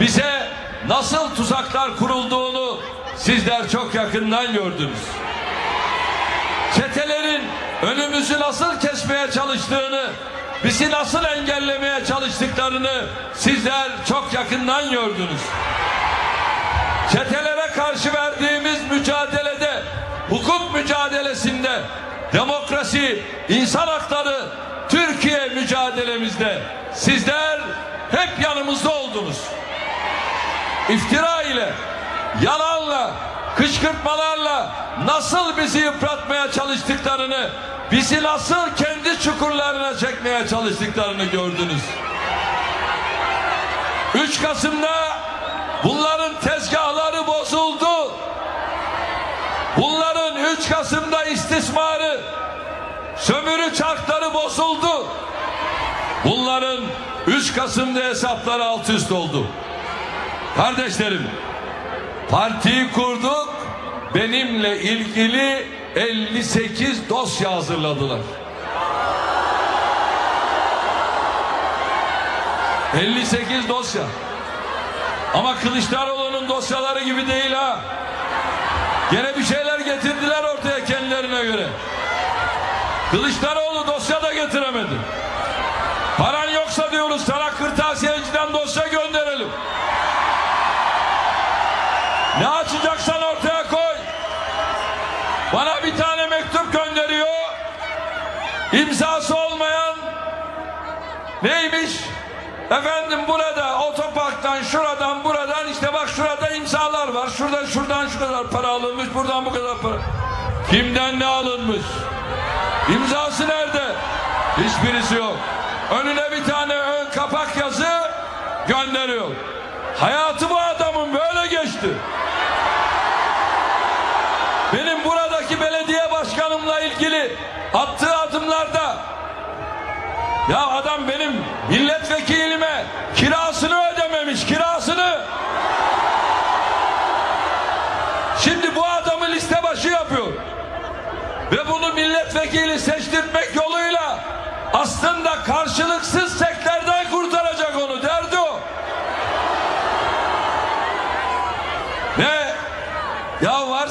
bize nasıl tuzaklar kurulduğunu sizler çok yakından gördünüz. Çetelerin önümüzü nasıl kesmeye çalıştığını, bizi nasıl engellemeye çalıştıklarını sizler çok yakından gördünüz. Çetelere karşı verdiğimiz mücadelede, hukuk mücadelesinde, demokrasi, insan hakları, Türkiye mücadelemizde sizler hep yanımızda oldunuz. İftira ile, yalanla, kışkırtmalarla nasıl bizi yıpratmaya çalıştıklarını, bizi nasıl kendi çukurlarına çekmeye çalıştıklarını gördünüz. 3 Kasım'da bunların tezgahları bozuldu. Bunların 3 Kasım'da istismarı, sömürü çarkları bozuldu. Bunların 3 Kasım'da hesapları alt üst oldu. Kardeşlerim, partiyi kurduk, benimle ilgili 58 dosya hazırladılar. 58 dosya. Ama Kılıçdaroğlu'nun dosyaları gibi değil ha. Gene bir şeyler getirdiler ortaya kendilerine göre. Kılıçdaroğlu dosya da getiremedi. Ne açacaksan ortaya koy. Bana bir tane mektup gönderiyor. İmzası olmayan neymiş? Efendim burada otoparktan şuradan buradan işte bak şurada imzalar var. Şurada şuradan şu kadar para alınmış. Buradan bu kadar para. Kimden ne alınmış? İmzası nerede? Hiçbirisi yok. Önüne bir tane ön kapak yazı gönderiyor. Hayatı bu adamın geçti. Benim buradaki belediye başkanımla ilgili attığı adımlarda ya adam benim milletvekilime kirasını ödememiş kirasını. Şimdi bu adamı liste başı yapıyor. Ve bunu milletvekili seçtirmek yoluyla aslında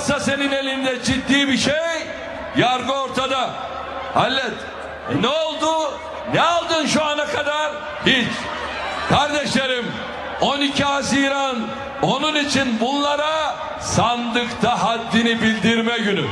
varsa senin elinde ciddi bir şey yargı ortada. Hallet. E ne oldu? Ne aldın şu ana kadar? Hiç. Kardeşlerim 12 Haziran onun için bunlara sandıkta haddini bildirme günü.